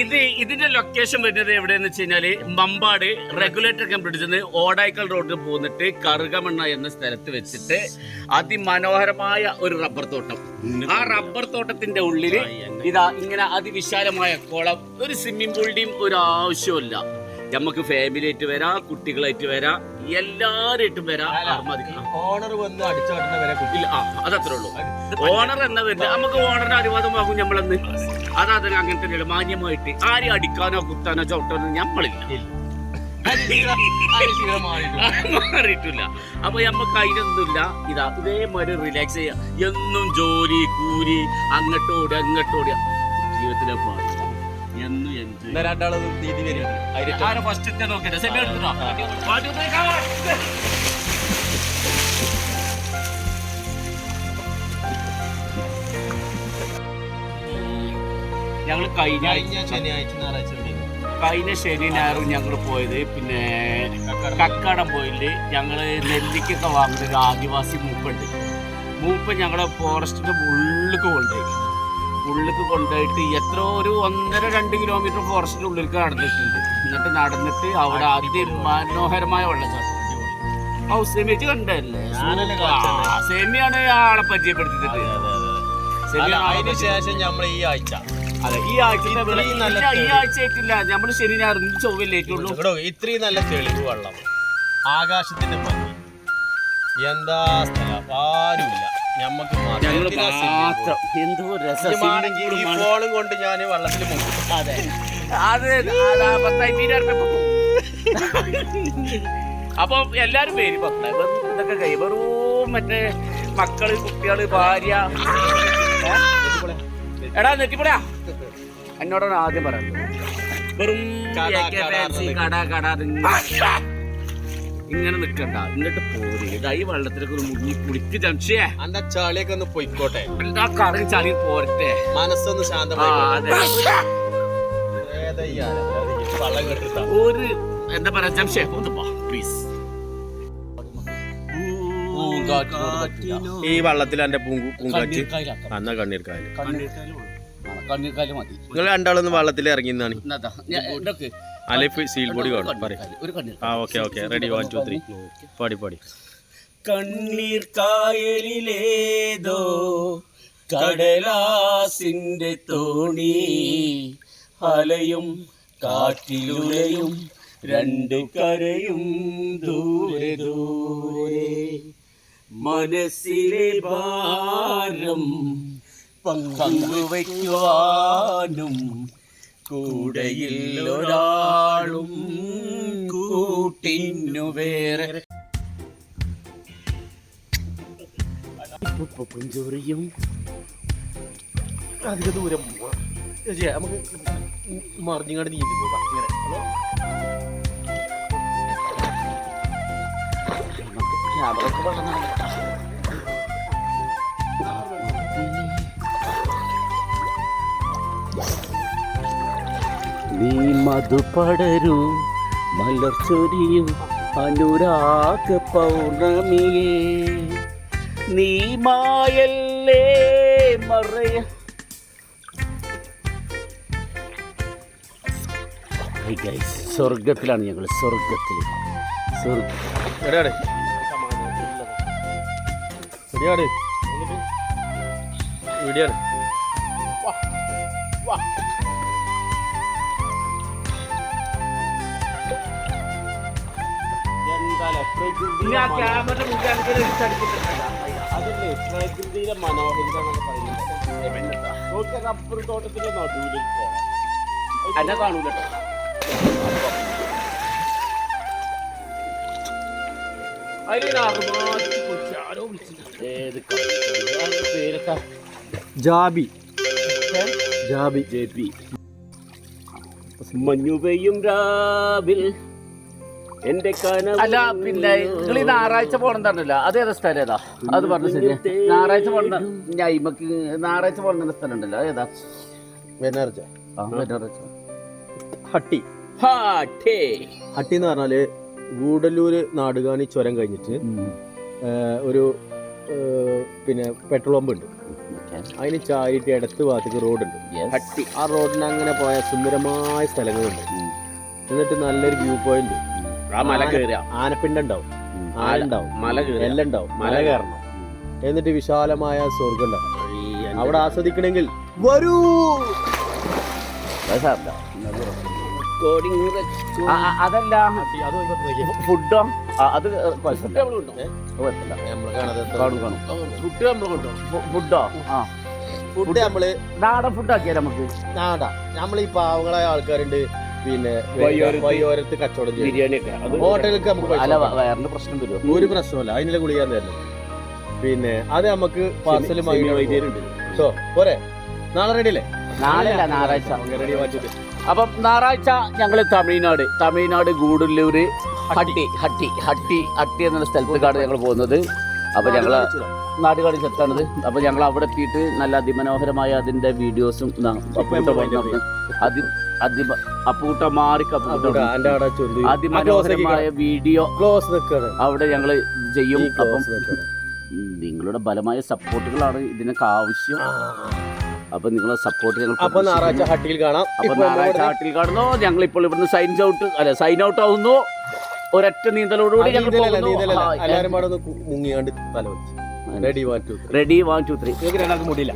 ഇത് ഇതിന്റെ ലൊക്കേഷൻ വരുന്നത് എവിടെയെന്ന് വെച്ച് കഴിഞ്ഞാൽ മമ്പാട് റെഗുലേറ്റർ കമ്പ്യൂട്ടറിൽ നിന്ന് ഓടായ്ക്കൽ റോഡിൽ പോന്നിട്ട് കറുകമണ്ണ എന്ന സ്ഥലത്ത് വെച്ചിട്ട് അതിമനോഹരമായ ഒരു റബ്ബർ തോട്ടം. ആ റബ്ബർ തോട്ടത്തിന്റെ ഉള്ളിൽ ഇതാ ഇങ്ങനെ അതിവിശാലമായ കുളം. ഒരു സ്വിമ്മിംഗ് പൂളിന്റെയും ഒരു ആവശ്യമില്ല നമുക്ക് ഫാമിലി ആയിട്ട് വരാം കുട്ടികളായിട്ട് വരാം എല്ലാരായിട്ടും വരാം ഓണർ വന്ന് അടിച്ചോട്ടുന്ന വരെ കുട്ടി ആ അതത്രേ ഉള്ളൂ. ഓണർ എന്നവരുണ്ട് നമുക്ക് ഓണറിന്റെ അനുവാദം വാങ്ങും അതാതെ അങ്ങനെ തന്നെയല്ല മാന്യമായിട്ട് ആരെയും അടിക്കാനോ കുത്താനോ ചവിട്ടാനോ നമ്മളില്ല മാറിയിട്ടില്ല. അപ്പൊ നമ്മക്ക് അതിനൊന്നുമില്ല. ഇതാ ഇതേമാതിരി റിലാക്സ് ചെയ്യാം. എന്നും ജോലി കൂലി അങ്ങോട്ടോടി അങ്ങോട്ടോടി ജീവിതത്തിലെ പാടില്ല എന്നും എൻജോയ് രണ്ടാളും ഞങ്ങൾ കഴിഞ്ഞ ശനിയാഴ്ച ഞായറാഴ്ച. കഴിഞ്ഞ ശനി ഞായറും ഞങ്ങൾ പോയത്. പിന്നെ കക്കാടം. പോയിൽ ഞങ്ങൾ നെല്ലിക്കൊക്കെ വാങ്ങുന്ന ഒരു ആദിവാസി മൂപ്പുണ്ട്. മൂപ്പ് ഞങ്ങളെ ഫോറസ്റ്റിന്റെ ഉള്ളിലേക്ക് കൊണ്ടുപോയി. ഉള്ളിലേക്ക് കൊണ്ടുപോയിട്ട് എത്ര ഒരു ഒന്നര രണ്ട് കിലോമീറ്റർ ഫോറസ്റ്റിന്റെ ഉള്ളിലേക്ക് നടന്നിട്ടുണ്ട്. എന്നിട്ട് നടന്നിട്ട് അവിടെ അതിമനോഹരമായ വെള്ളച്ചാട്ടം ഓ സെമിച്ച് കണ്ടല്ലേ? സെമിയാണ് ആളെ പരിചയപ്പെടുത്തിട്ട് അതിനുശേഷം അതിന് ശേഷം നമ്മൾ ഈ ആഴ്ച ഈ നമ്മൾ ശനി ഞായർ ഇന്ന് ചൊവ്വല്ലേറ്റുള്ളൂ ഇത്രയും നല്ല തെളിവ് വെള്ളം. ആകാശത്തിന്റെ ഭംഗി. എന്താ സ്ഥലം? ആരുമില്ല. ഞമ്മക്ക് ഫോണും കൊണ്ട് ഞാൻ വെള്ളത്തിൽ അതെ. പത്തായിരം. അപ്പൊ എല്ലാരും പേര് ഇതൊക്കെ കൈ വെറും മറ്റേ മക്കൾ കുട്ടികൾ ഭാര്യ? എടാ നെറ്റിപ്പടാ എന്നോടാണ് ആദ്യം പറയുന്നത്. വെറും കട, കട ഇങ്ങനെ നിക്കണ്ട. എന്നിട്ട് പോരെ. ഇതാ ഈ വെള്ളത്തിലൊക്കെ ഒന്ന് മുങ്ങി കുളിക്ക് ജംഷിയേ. അന്റെ ചളിയൊക്കെ ഒന്ന് പൊയ്ക്കോട്ടെ. എന്താ കറി ചളി പോരട്ടെ? മനസ്സൊന്ന് ആ ശാന്തമായി ഒരു എന്താ പറയാ ജംഷേ ഒന്ന് പോ പ്ലീസ് ഈ വള്ളത്തിൽ എന്റെ പൂങ്കു പൂങ്കാറ്റ്. അന്നാ കണ്ണീർക്കായൽ കണ്ണീർക്കാൽ മതി. നിങ്ങൾ രണ്ടാളൊന്ന് വള്ളത്തിൽ ഇറങ്ങി നിന്നാണ് എന്നതാ, ഞാൻ- അലിഫ് സീൽ ബോഡി കാണും. പറയും. ആ okay okay. Ready one two three പാടി പാടി. കണ്ണീർ കായലിലേതോ കടലാസിന്റെ തോണി അലയും കാറ്റിലുലയും രണ്ടു കരയും ദൂരെ ദൂരെ. മനസ്സിലെ ഭാരം പങ്കുവയ്ക്കുവാനും കൂടയിൽ ഒരാളും കൂട്ടിന്നു വേറെ. പുഞ്ചോറിയും അധിക ദൂരം നമുക്ക് മറിഞ്ഞങ്ങാട് നീന്തി പോകാം. ഇങ്ങനെ. ക്യാമറക്ക് നീ മധുപടരൂ മലർച്ചൊരിയും അനുരാഗ പൗർണമിയേ. നീ മായല്ലേ മറയ. സ്വർഗത്തിലാണ് ഞങ്ങൾ സ്വർഗത്തിൽ സ്വർഗം എവിടെയാണ് അതില്ലേ പ്രകൃതിയിലെ മനോഹരിത എന്നൊക്കെ പറയുന്നത് റബ്ബർ തോട്ടത്തിന്റെ നടുവിലേക്ക് എന്നെ കാണൂല ജാബി. ജാബി മഞ്ഞു പെയ്യും രാവിൽ എന്റെ അല്ല പിന്നെ നിങ്ങൾ ഈ ഞായറാഴ്ച പോണെന്നല്ല അത് ഏതാ സ്ഥലം ഏതാ? അത് പറഞ്ഞു ശരി. ഞായറാഴ്ച പോണ ഞൈമക്ക് ഞായറാഴ്ച പോണ സ്ഥലം ഉണ്ടല്ലോ. ഏതാ? വെനർജ. ആ, ഞായറാഴ്ച. ഹട്ടി. ഹാ, ടേ. ഹട്ടി എന്ന് പറഞ്ഞാൽ ഗൂഡല്ലൂര് നാടുകാണി ചുരം കഴിഞ്ഞിട്ട് ഒരു പിന്നെ പെട്രോൾ പമ്പ് ഉണ്ട്. അതിന് ചാരിറ്റി ഇടത്ത് ഭാഗത്തേക്ക് റോഡുണ്ട്. ഹട്ടി ആ റോഡിന് അങ്ങനെ പോയ സുന്ദരമായ സ്ഥലങ്ങളുണ്ട്. എന്നിട്ട് നല്ലൊരു വ്യൂ പോയിന്റ് ആ മല കയറുക ആനപ്പിണ്ട ഉണ്ടാവും. എല്ലാം മല കയറണം എന്നിട്ട് വിശാലമായ സ്വർഗം ഉണ്ടാവും അവിടെ ആസ്വദിക്കണമെങ്കിൽ വരൂ. അതല്ല. ഫുഡോ? അത് കുഴപ്പമില്ല. കുഴപ്പമില്ല. കാണും കാണും ഫുഡ് നമ്മൾ കൊണ്ടുപോകും ഫുഡോ ആ. ഫുഡ് നമ്മൾ നാടൻ ഫുഡ് ആക്കിയാൽ നമുക്ക്? നാടാ. നമ്മൾ ഈ പാവങ്ങളായ ആൾക്കാരുണ്ട്. പിന്നെ വയ്യോരത്ത് കച്ചവടം ബിരിയാണി ഹോട്ടലിലേക്ക് നമുക്ക് അല്ല വയറിന് പ്രശ്നം വരുമോ? ഒരു പ്രശ്നമല്ല അതിനുള്ള ഗുളിക തന്നെ പിന്നെ അത് നമുക്ക് പാർസൽ വൈദ്യരുണ്ട്. സോ പോരെ. നാളെ റെഡി അല്ലേ? നാളെ അല്ല ഞായറാഴ്ച അപ്പം ഞായറാഴ്ച ഞങ്ങൾ തമിഴ്നാട് തമിഴ്നാട് ഗൂഡല്ലൂര് ഹട്ടി. ഹട്ടി ഹട്ടി ഹട്ടി എന്നുള്ള സ്ഥലത്തേക്കാണ് ഞങ്ങൾ പോകുന്നത്. അപ്പൊ ഞങ്ങൾ നാട്ടുകാടി ചെത്താണത് അപ്പൊ ഞങ്ങൾ അവിടെ എത്തിയിട്ട് നല്ല അതിമനോഹരമായ അതിന്റെ വീഡിയോസും അപ്പൂട്ട അതി അതി അപ്പൂട്ട മാറി അതിമനോഹരമായ വീഡിയോ ക്ലോസ് അവിടെ ഞങ്ങൾ ചെയ്യും. അപ്പം നിങ്ങളുടെ ബലമായ സപ്പോർട്ടുകളാണ് ഇതിനൊക്കെ ആവശ്യം. അപ്പൊ നിങ്ങളെ സപ്പോർട്ട് ഞങ്ങൾ അപ്പൊ ഞായറാഴ്ച ഹട്ടിൽ കാണാം. അപ്പൊ ഞായറാഴ്ച ഹട്ടിൽ കാണുന്നു. ഞങ്ങൾ ഇപ്പോൾ ഇവിടുന്ന് സൈൻ ഔട്ട് അല്ല സൈൻ ഔട്ട് ആവുന്നു. ഒരൊറ്റ നീന്തലോടുകൂടി കൂടി ഞങ്ങൾ പാടെ കു- മുങ്ങിയാണ്ട് തല വെച്ച് റെഡി മാറ്റു റെഡി വാൻ ടു ത്രീ മുടിയില്ല.